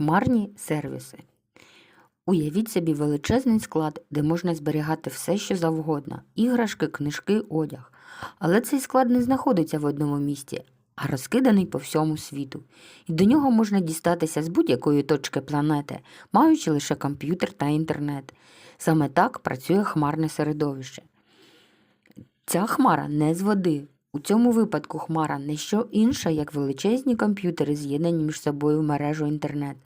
Хмарні сервіси. Уявіть собі величезний склад, де можна зберігати все, що завгодно іграшки, книжки, одяг. Але цей склад не знаходиться в одному місці, а розкиданий по всьому світу. І до нього можна дістатися з будь-якої точки планети, маючи лише комп'ютер та інтернет. Саме так працює хмарне середовище. Ця хмара не з води. У цьому випадку хмара не що інша, як величезні комп'ютери, з'єднані між собою в мережу інтернет.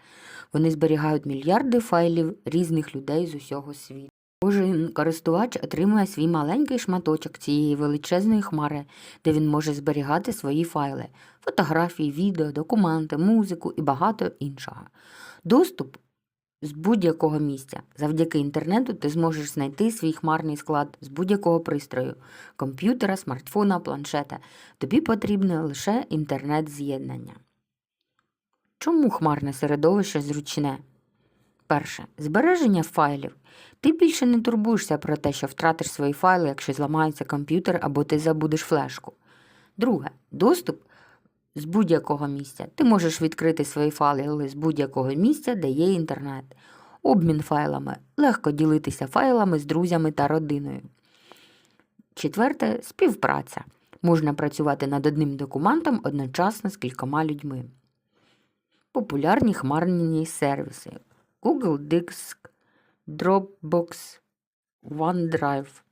Вони зберігають мільярди файлів різних людей з усього світу. Кожен користувач отримує свій маленький шматочок цієї величезної хмари, де він може зберігати свої файли, фотографії, відео, документи, музику і багато іншого. Доступ з будь-якого місця. Завдяки інтернету ти зможеш знайти свій хмарний склад з будь-якого пристрою комп'ютера, смартфона, планшета. Тобі потрібне лише інтернет-з'єднання. Чому хмарне середовище зручне? Перше. Збереження файлів. Ти більше не турбуєшся про те, що втратиш свої файли, якщо зламається комп'ютер або ти забудеш флешку. Друге. Доступ з будь-якого місця. Ти можеш відкрити свої файли з будь-якого місця, де є інтернет. Обмін файлами. Легко ділитися файлами з друзями та родиною. Четверте співпраця. Можна працювати над одним документом одночасно з кількома людьми. Популярні хмарні сервіси Google Диск, Dropbox, OneDrive.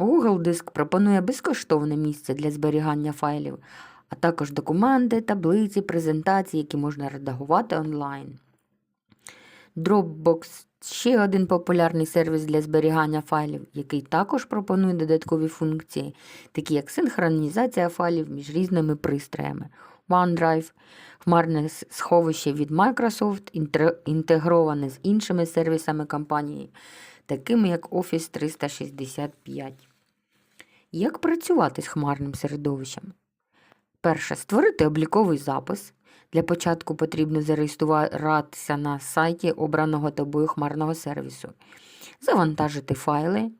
Google Диск пропонує безкоштовне місце для зберігання файлів, а також документи, таблиці, презентації, які можна редагувати онлайн. Dropbox ще один популярний сервіс для зберігання файлів, який також пропонує додаткові функції, такі як синхронізація файлів між різними пристроями. OneDrive, хмарне сховище від Microsoft, інтегроване з іншими сервісами компанії, такими як Office 365. Як працювати з хмарним середовищем? Перше. Створити обліковий запис. Для початку потрібно зареєструватися на сайті обраного тобою хмарного сервісу, завантажити файли.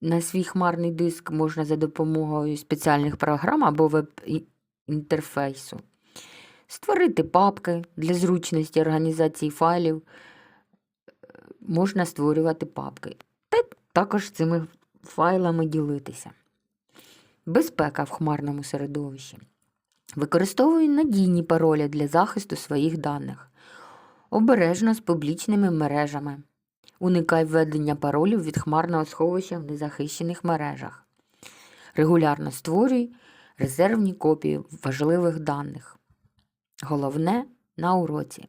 На свій хмарний диск можна за допомогою спеціальних програм або веб-інтерфейсу. Створити папки для зручності організації файлів. Е, Можна створювати папки. Та також цими файлами ділитися. Безпека в хмарному середовищі. Використовуй надійні паролі для захисту своїх даних. Обережно з публічними мережами. Уникай введення паролів від хмарного сховища в незахищених мережах. Регулярно створюй резервні копії важливих даних. Головне на уроці.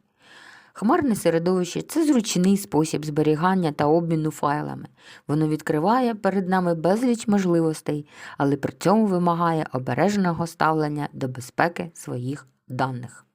Хмарне середовище це зручний спосіб зберігання та обміну файлами. Воно відкриває перед нами безліч можливостей, але при цьому вимагає обережного ставлення до безпеки своїх даних.